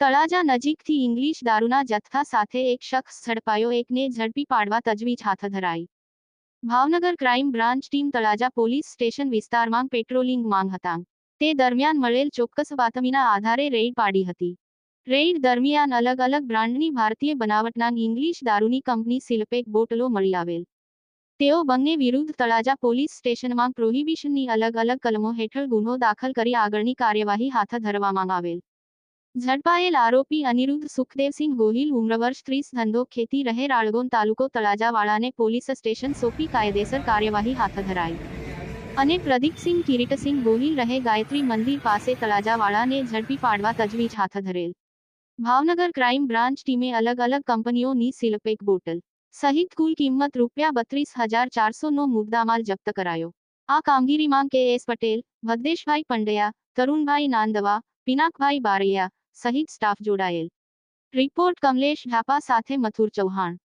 તળાજા નજીકથી ઇંગ્લિશ દારૂના જથ્થા સાથે એક શખ્સ ઝડપાયો. એકને ઝડપી પાડવા તજવીજ હાથ ધરાઈ. Bhavnagar crime branch team Talaja police station વિસ્તારમાં પેટ્રોલિંગ માંગ હતા. તે દરમિયાન મળેલ ચોક્કસ બાતમીના આધારે રેડ પાડી હતી. રેડ દરમિયાન અલગ અલગ બ્રાન્ડની ભારતીય બનાવટના ઇંગ્લિશ દારૂની કંપની સિલપેક બોટલો મળી આવેલ. તેઓ બંને વિરુદ્ધ તળાજા પોલીસ સ્ટેશનમાં પ્રોહિબિશનની અલગ અલગ કલમો હેઠળ ગુનો દાખલ કરી આગળની કાર્યવાહી હાથ ધરવામાં આવેલ. ઝડપાયેલ આરોપી અનિરુદ્ધ સુખદેવસિંહ ગોહિલ ઉમ્ર ત્રીસ, ધંધો, ખેતી રહે રાળગોન તાલુકો, તળાજાવાળાને પોલીસ સ્ટેશન સોંપી કાયદેસર કાર્યવાહી હાથ ધરાઈ. અને પ્રદીપસિંહ, કિરીટસિંહ ગોહિલ રહે ગાયત્રી મંદિર પાસે તળાજાવાળાને ઝડપી પાડવા તજવીજ હાથ ધરેલ. ભાવનગર ક્રાઇમ બ્રાન્ચ ટીમે અલગ અલગ કંપનીઓની સિલપેક બોટલ સહિત કુલ કિંમત રૂપિયા બત્રીસ હજાર ચારસોનો મુદ્દામાલ જપ્ત કરાયો. આ કામગીરીમાં કે એસ પટેલ, ભદ્દેશભાઈ પંડ્યા, તરુણભાઈ નાંદવા, પિનાકભાઈ બારૈયા સહિત સ્ટાફ જોડાયેલ. રિપોર્ટ કમલેશ ઢાપા સાથે મથુર ચૌહાણ.